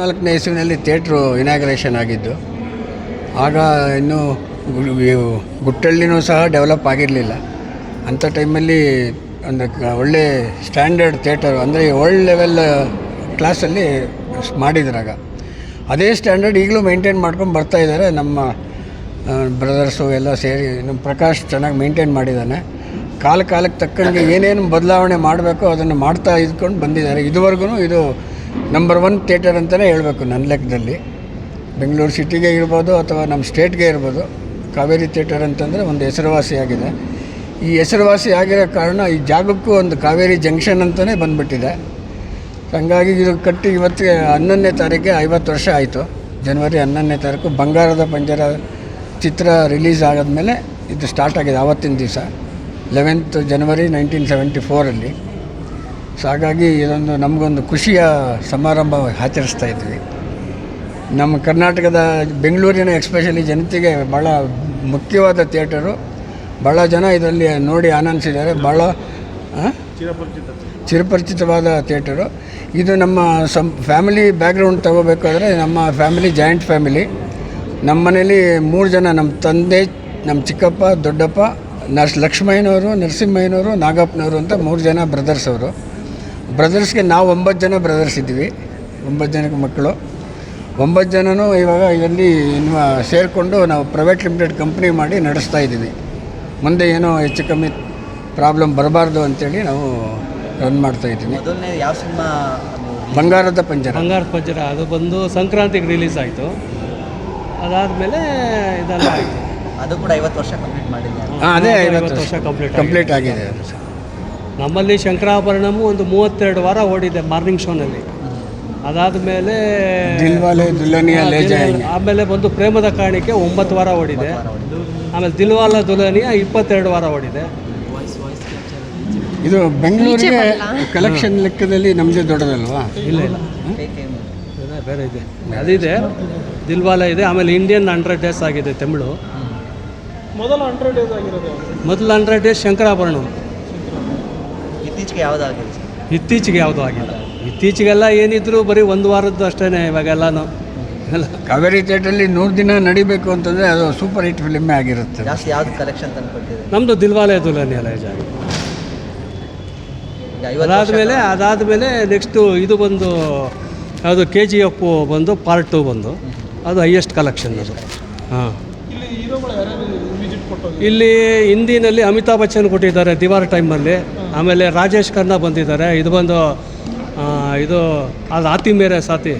ನಾಲ್ಕನೇ ಇಸುವಿನಲ್ಲಿ theatre inauguration ಆಗಿದ್ದು, ಆಗ ಇನ್ನೂ ಗುಟ್ಟಳ್ಳಿನೂ ಸಹ ಡೆವಲಪ್ ಆಗಿರಲಿಲ್ಲ. ಅಂಥ ಟೈಮಲ್ಲಿ ಒಂದು ಒಳ್ಳೆ ಸ್ಟ್ಯಾಂಡರ್ಡ್ ಥಿಯೇಟರ್ ಅಂದರೆ ವರ್ಲ್ಡ್ ಲೆವೆಲ್ ಕ್ಲಾಸಲ್ಲಿ ಮಾಡಿದ್ರಾಗ ಅದೇ ಸ್ಟ್ಯಾಂಡರ್ಡ್ ಈಗಲೂ ಮೇಂಟೈನ್ ಮಾಡ್ಕೊಂಡು ಬರ್ತಾ ಇದ್ದಾರೆ. ನಮ್ಮ ಬ್ರದರ್ಸು ಎಲ್ಲ ಸೇರಿ, ನಮ್ಮ ಪ್ರಕಾಶ್ ಚೆನ್ನಾಗಿ ಮೇಂಟೈನ್ ಮಾಡಿದ್ದಾನೆ. ಕಾಲ ಕಾಲಕ್ಕೆ ತಕ್ಕಂಗೆ ಏನೇನು ಬದಲಾವಣೆ ಮಾಡಬೇಕೋ ಅದನ್ನು ಮಾಡ್ತಾ ಇದ್ಕೊಂಡು ಬಂದಿದ್ದಾರೆ. ಇದುವರೆಗೂ ಇದು ನಂಬರ್ ಒನ್ ಥಿಯೇಟರ್ ಅಂತಲೇ ಹೇಳಬೇಕು ನನ್ನ ಲೆಕ್ಕದಲ್ಲಿ. ಬೆಂಗಳೂರು ಸಿಟಿಗೆ ಇರ್ಬೋದು ಅಥವಾ ನಮ್ಮ ಸ್ಟೇಟ್ಗೆ ಇರ್ಬೋದು. ಕಾವೇರಿ ಥಿಯೇಟರ್ ಅಂತಂದರೆ ಒಂದು ಹೆಸರುವಾಸಿಯಾಗಿದೆ. ಈ ಹೆಸರುವಾಸಿ ಆಗಿರೋ ಕಾರಣ ಈ ಜಾಗಕ್ಕೂ ಒಂದು ಕಾವೇರಿ ಜಂಕ್ಷನ್ ಅಂತಲೇ ಬಂದ್ಬಿಟ್ಟಿದೆ. ಹಂಗಾಗಿ ಇದು ಕಟ್ಟಿ ಇವತ್ತಿಗೆ ಹನ್ನೊಂದನೇ ತಾರೀಕಿಗೆ ಐವತ್ತು ವರ್ಷ ಆಯಿತು. ಜನವರಿ ಹನ್ನೊಂದನೇ ತಾರೀಕು ಬಂಗಾರದ ಪಂಜರ ಚಿತ್ರ ರಿಲೀಸ್ ಆದಮೇಲೆ ಇದು ಸ್ಟಾರ್ಟ್ ಆಗಿದೆ ಆವತ್ತಿನ ದಿವಸ. ಲೆವೆಂತ್ ಜನವರಿ ನೈನ್ಟೀನ್ ಸೆವೆಂಟಿ ಫೋರಲ್ಲಿ ಸೊ ಹಾಗಾಗಿ ಇದೊಂದು ನಮಗೊಂದು ಖುಷಿಯ ಸಮಾರಂಭ ಆಚರಿಸ್ತಾ ಇದ್ವಿ. ನಮ್ಮ ಕರ್ನಾಟಕದ ಬೆಂಗಳೂರಿನ ಎಕ್ಸ್ಪೆಷಲಿ ಜನತೆಗೆ ಭಾಳ ಮುಖ್ಯವಾದ ಥಿಯೇಟರು ಭಾಳ ಜನ ಇದರಲ್ಲಿ ನೋಡಿ ಆನಂದಿಸಿದ್ದಾರೆ. ಭಾಳ? ಚಿರಪರಿಚಿತವಾದ ಥಿಯೇಟರು ಇದು ನಮ್ಮ ಸಂ ಫ್ಯಾಮಿಲಿ ಬ್ಯಾಕ್ಗ್ರೌಂಡ್ ತಗೋಬೇಕಾದ್ರೆ ನಮ್ಮ ಫ್ಯಾಮಿಲಿ ಜಾಯಿಂಟ್ ಫ್ಯಾಮಿಲಿ ನಮ್ಮ ಮನೇಲಿ ಮೂರು ಜನ ನಮ್ಮ ತಂದೆ, ನಮ್ಮ ಚಿಕ್ಕಪ್ಪ, ದೊಡ್ಡಪ್ಪ ನರ್ಸ್ ಲಕ್ಷ್ಮಯ್ಯನವರು ನರಸಿಂಹಯ್ಯನವರು ನಾಗಪ್ಪನವರು ಅಂತ ಮೂರು ಜನ ಬ್ರದರ್ಸ್ ಅವರು. ಬ್ರದರ್ಸ್ಗೆ ನಾವು ಒಂಬತ್ತು ಜನ ಬ್ರದರ್ಸ್ ಇದ್ವಿ ಒಂಬತ್ತು ಜನಕ್ಕೆ ಮಕ್ಕಳು. ಒಂಬತ್ತು ಜನನೂ ಇವಾಗ ಇದರಲ್ಲಿ ಇನ್ನು ಸೇರಿಕೊಂಡು ನಾವು ಪ್ರೈವೇಟ್ ಲಿಮಿಟೆಡ್ ಕಂಪ್ನಿ ಮಾಡಿ ನಡೆಸ್ತಾ ಇದ್ದೀವಿ. ಮುಂದೆ ಏನೋ ಹೆಚ್ಚು ಕಮ್ಮಿ ಪ್ರಾಬ್ಲಮ್ ಬರಬಾರ್ದು ಅಂತೇಳಿ ನಾವು ರನ್ ಮಾಡ್ತಾ ಇದ್ದೀನಿ ಮೊದಲನೇ ಯಾವ ಸಿನಿಮಾ? ಬಂಗಾರದ ಪಂಜರ. ಬಂಗಾರದ ಪಂಜರ. ಅದು ಬಂದು ಸಂಕ್ರಾಂತಿಗೆ ರಿಲೀಸ್ ಆಯಿತು. ಅದಾದಮೇಲೆ ಇದೆಲ್ಲ ಆಯಿತು. ಅದು ಕೂಡ ಐವತ್ತು ವರ್ಷ ಕಂಪ್ಲೀಟ್ ಮಾಡಿದೆ ಹಾಂ ಅದೇ ಐವತ್ತು ವರ್ಷ ಕಂಪ್ಲೀಟ್ ಕಂಪ್ಲೀಟ್ ಆಗಿದೆ. ಅದು. ನಮ್ಮಲ್ಲಿ ಶಂಕರಾಭರಣಮು ಒಂದು ಮೂವತ್ತೆರಡು ವಾರ ಓಡಿದೆ ಮಾರ್ನಿಂಗ್ ಶೋನಲ್ಲಿ ಅದಾದಮೇಲೆ ದಿಲ್ವಾಲೆ ದುಲ್ಹನಿಯಾ ಲೇ ಜಾಯೇಂಗೆ ಆಮೇಲೆ ಬಂದು ಪ್ರೇಮದ ಕಾಣಿಕೆ ಒಂಬತ್ತು ವಾರ ಓಡಿದೆ. ಆಮೇಲೆ ದಿಲ್ವಾಲ ದುಲನಿಯ ಇಪ್ಪತ್ತೆರಡು ವಾರ ಓಡಿದೆ. ಇದು ಬೆಂಗಳೂರಿಗೆ ಕಲೆಕ್ಷನ್ ಲೆಕ್ಕದಲ್ಲಿ ನಮ್ಮದೇ ದೊಡ್ಡದಲ್ವಾ? ಇಲ್ಲ ಇಲ್ಲ. ಇದೆ, ಬೇರೆ ಇದೆ. ಅದಿದೆ. ದಿಲ್ವಾಲ ಇದೆ. ಆಮೇಲೆ ಇಂಡಿಯನ್ ಹಂಡ್ರೆಡ್ ಡೇಸ್ ಆಗಿದೆ ತಮಿಳು. ಮೊದಲು ಹಂಡ್ರೆಡ್ ಡೇಸ್ ಆಗಿರೋದು ಮೊದಲ ಹಂಡ್ರೆಡ್ ಡೇಸ್ ಶಂಕರಾಭರಣ. ಇತ್ತೀಚೆಗೆ ಯಾವುದಾಗಿದೆ ಇತ್ತೀಚೆಗೆ ಯಾವುದೂ ಆಗಿಲ್ಲ. ಇತ್ತೀಚೆಗೆಲ್ಲ ಏನಿದ್ರು ಬರೀ ಒಂದು ವಾರದ್ದು ಅಷ್ಟೇ ಇವಾಗೆಲ್ಲನೂ. ಎಲ್ಲ ಕಾವೇರಿ ಥಿಯೇಟ್ರಲ್ಲಿ ನೂರು ದಿನ ನಡಿಬೇಕು ಅಂತಂದರೆ ಅದು ಸೂಪರ್ ಹಿಟ್ ಫಿಲ್ಮೇ ಆಗಿರುತ್ತೆ. ಜಾಸ್ತಿ ಯಾವ್ದು ಕಲೆಕ್ಷನ್ ತಂದು ಕೊಟ್ಟಿದೆ ನಮ್ಮದು ದಿಲ್ವಾಲೆ ದುಲ್ಹನಿಯ ಜಾಗ ಅದಾದಮೇಲೆ ಅದಾದಮೇಲೆ ನೆಕ್ಸ್ಟು ಇದು ಬಂದು ಅದು ಕೆ ಜಿ ಎಫ್ ಬಂದು ಪಾರ್ಟ್ ಟು ಬಂದು ಅದು ಹೈಯೆಸ್ಟ್ ಕಲೆಕ್ಷನ್ ಅದು. ಹಾಂ. ಇಲ್ಲಿ ಹಿಂದಿನಲ್ಲಿ ಅಮಿತಾಬ್ ಬಚ್ಚನ್ ಕೊಟ್ಟಿದ್ದಾರೆ ದಿವಾರ ಟೈಮಲ್ಲಿ. ಆಮೇಲೆ ರಾಜೇಶ್ ಖನ್ನಾ ಬಂದಿದ್ದಾರೆ. ಇದು ಬಂದು ಇದು ಅದು ಆತಿ ಮೇರೆ ಸಾತಿ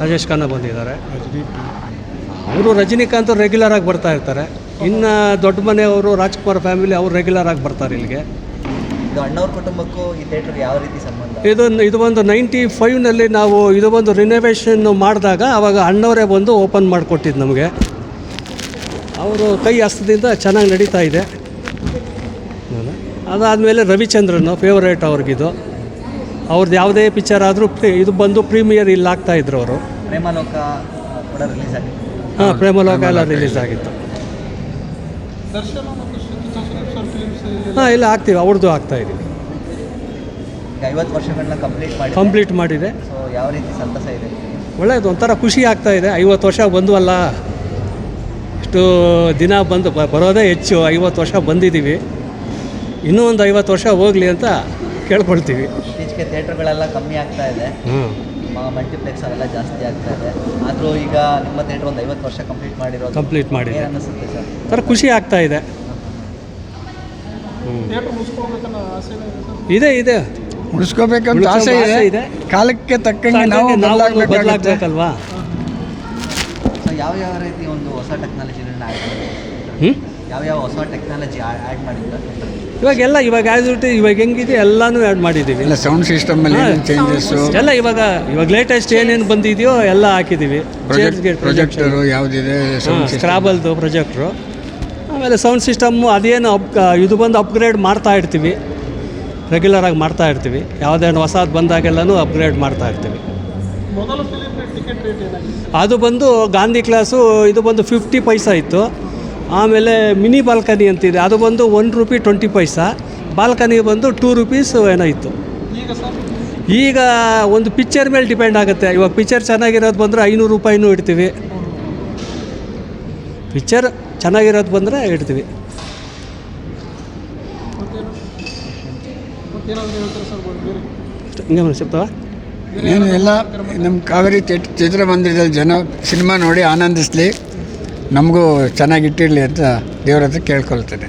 ರಾಜೇಶ್ ಖನ್ನಾ ಬಂದಿದ್ದಾರೆ. ಅವರು ರಜನಿಕಾಂತ್ ರೆಗ್ಯುಲರ್ ಆಗಿ ಬರ್ತಾ ಇರ್ತಾರೆ. ಇನ್ನು ದೊಡ್ಡ ಮನೆಯವರು ರಾಜ್ಕುಮಾರ್ ಫ್ಯಾಮಿಲಿ ಅವರು ರೆಗ್ಯುಲರ್ ಆಗಿ ಬರ್ತಾರೆ ಇಲ್ಲಿಗೆ. ಕುಟುಂಬಕ್ಕೂ ಈ ಥಿಯೇಟರ್ ಯಾವ ರೀತಿ ಸಂಬಂಧ? ಇದು ಇದು ಒಂದು ನೈಂಟಿ ಫೈವ್ನಲ್ಲಿ ನಾವು ಇದು ಒಂದು ರಿನೋವೇಷನ್ ಮಾಡಿದಾಗ ಆವಾಗ ಅಣ್ಣವರೇ ಬಂದು ಓಪನ್ ಮಾಡಿಕೊಟ್ಟಿದ್ದು ನಮಗೆ. ಅವರು ಕೈ ಹಸ್ತದಿಂದ ಚೆನ್ನಾಗಿ ನಡೀತಾ ಇದೆ. ಅದಾದಮೇಲೆ ರವಿಚಂದ್ರನ್ ಫೇವರೇಟ್ ಅವ್ರಿಗಿದು. ಅವ್ರದ್ದು ಯಾವುದೇ ಪಿಕ್ಚರ್ ಆದರೂ ಇದು ಬಂದು ಪ್ರೀಮಿಯರ್ ಇಲ್ಲಿ ಆಗ್ತಾ ಇದ್ರು ಅವರು. ಪ್ರೇಮಲೋಕ ಕೂಡ ರಿಲೀಸ್ ಆಗಿದೆ ಹಾಂ ಪ್ರೇಮಲೋಕ ಎಲ್ಲ ರಿಲೀಸ್ ಆಗಿತ್ತು. ಹಾಂ ಇಲ್ಲ ಆಗ್ತೀವಿ ಅವ್ರದ್ದು ಆಗ್ತಾ ಇದೀವಿ ಈಗ ಐವತ್ತು ವರ್ಷಗಳನ್ನ ಕಂಪ್ಲೀಟ್ ಮಾಡಿ ಕಂಪ್ಲೀಟ್ ಮಾಡಿದೆ. ಸೊ ಯಾವ ರೀತಿ ಸಂತಸ ಇದೆ? ಒಳ್ಳೆಯದು ಒಂಥರ ಖುಷಿ ಆಗ್ತಾ ಇದೆ. ಐವತ್ತು ವರ್ಷ ಬಂದ್ವಲ್ಲ. ಇಷ್ಟು ದಿನ ಬಂದು ಬ- ಬರೋದೇ ಹೆಚ್ಚು ಐವತ್ತು ವರ್ಷ ಬಂದಿದ್ದೀವಿ. ಇನ್ನೂ ಒಂದು ಐವತ್ತು ವರ್ಷ ಹೋಗಲಿ ಅಂತ ಕೇಳ್ಕೊಳ್ತೀವಿ. ಇತ್ತೀಚೆಗೆ ಥಿಯೇಟ್ರ್ಗಳೆಲ್ಲ ಕಮ್ಮಿ ಆಗ್ತಾ ಇದೆ. ಹ್ಞೂ. ಮಲ್ಟಿಪ್ಲೆಕ್ಸ್ ಅವೆಲ್ಲ ಜಾಸ್ತಿ ಆಗ್ತಾ ಇದೆ. ಆದರೂ ಈಗ ನಿಮ್ಮ ಥಿಯೇಟರ್ ಒಂದು ಐವತ್ತು ವರ್ಷ ಕಂಪ್ಲೀಟ್ ಮಾಡಿರೋ ಕಂಪ್ಲೀಟ್ ಮಾಡಿ ಅನಿಸುತ್ತೆ ಅನ್ನಿಸುತ್ತೆ ಸರ್? ಒಂಥರ ಖುಷಿ ಆಗ್ತಾ ಇದೆ. ಇದೆ ಇದೆ ಉಳಿಸ್ಕೋಬೇಕಂತ ಆಸೆ ಇದೆ ಆಸೆ ಇದೆ. ಕಾಲಕ್ಕೆ ತಕ್ಕಂಗೆ ನಾವು ಬದಲಾಗಬೇಕಲ್ವಾ? ಯಾವ ಯಾವ ರೀತಿ ಒಂದು ಹೊಸ ಟೆಕ್ನಾಲಜಿಗಳನ್ನ ಆ್ಯಡ್ ಹ್ಞೂ ಯಾವ ಯಾವ ಹೊಸ ಟೆಕ್ನಾಲಜಿ ಆ್ಯಡ್ ಮಾಡಿದ್ರು? ಇವಾಗೆಲ್ಲ ಇವಾಗ ಆ್ಯಸ್ ಇಟ್ ಇವಾಗ ಹೆಂಗಿದೆ ಎಲ್ಲನೂ ಆ್ಯಡ್ ಮಾಡಿದ್ದೀವಿ ಇಲ್ಲ ಸೌಂಡ್ ಸಿಸ್ಟಮ್ ಅಲ್ಲಿ ಚೇಂಜಸ್ ಎಲ್ಲ ಇವಾಗ ಇವಾಗ ಲೇಟೆಸ್ಟ್ ಏನೇನು ಬಂದಿದೆಯೋ ಎಲ್ಲ ಹಾಕಿದ್ದೀವಿ ಪ್ರೊಜೆಕ್ಟರು ಯಾವುದಿದೆ ಸೌಂಡ್ ಸಿಸ್ಟಮ್ ಸ್ಕ್ರಾಬಲ್ದು ಪ್ರೊಜೆಕ್ಟ್ರು ಆಮೇಲೆ ಸೌಂಡ್ ಸಿಸ್ಟಮ್ಮು ಅದೇನು ಅಪ್ ಇದು ಬಂದು ಅಪ್ಗ್ರೇಡ್ ಮಾಡ್ತಾ ಇರ್ತೀವಿ. ರೆಗ್ಯುಲರಾಗಿ ಮಾಡ್ತಾ ಇರ್ತೀವಿ. ಯಾವುದೇನು ಹೊಸದು ಬಂದಾಗೆಲ್ಲನೂ ಅಪ್ಗ್ರೇಡ್ ಮಾಡ್ತಾ ಇರ್ತೀವಿ. ಅದು ಬಂದು ಗಾಂಧಿ ಕ್ಲಾಸು ಇದು ಬಂದು ಫಿಫ್ಟಿ ಪೈಸಾ ಇತ್ತು. ಆಮೇಲೆ ಮಿನಿ ಬಾಲ್ಕನಿ ಅಂತಿದೆ. ಅದು ಬಂದು one rupee twenty paisa balcony ಬಂದು ಟೂ ರುಪೀಸ್ ಏನೋ ಇತ್ತು. ಈಗ ಒಂದು ಪಿಕ್ಚರ್ ಮೇಲೆ ಡಿಪೆಂಡ್ ಆಗುತ್ತೆ. ಇವಾಗ ಪಿಕ್ಚರ್ ಚೆನ್ನಾಗಿರೋದು ಬಂದರೆ ಐನೂರು ರೂಪಾಯಿನೂ ಇಡ್ತೀವಿ. ಪಿಕ್ಚರ್ ಚೆನ್ನಾಗಿರೋದು ಬಂದರೆ ಇಡ್ತೀವಿ. ಹಿಂಗೆ ಸಿಗ್ತಾವ ಏನು ಎಲ್ಲ ನಮ್ಮ ಕಾವೇರಿ ಚಿತ್- ಚಿತ್ರಮಂದಿರದಲ್ಲಿ ಜನ ಸಿನಿಮಾ ನೋಡಿ ಆನಂದಿಸಲಿ. ನಮಗೂ ಚೆನ್ನಾಗಿಟ್ಟಿರಲಿ ಅಂತ ದೇವರ ಹತ್ರ ಕೇಳ್ಕೊಳ್ತೇನೆ.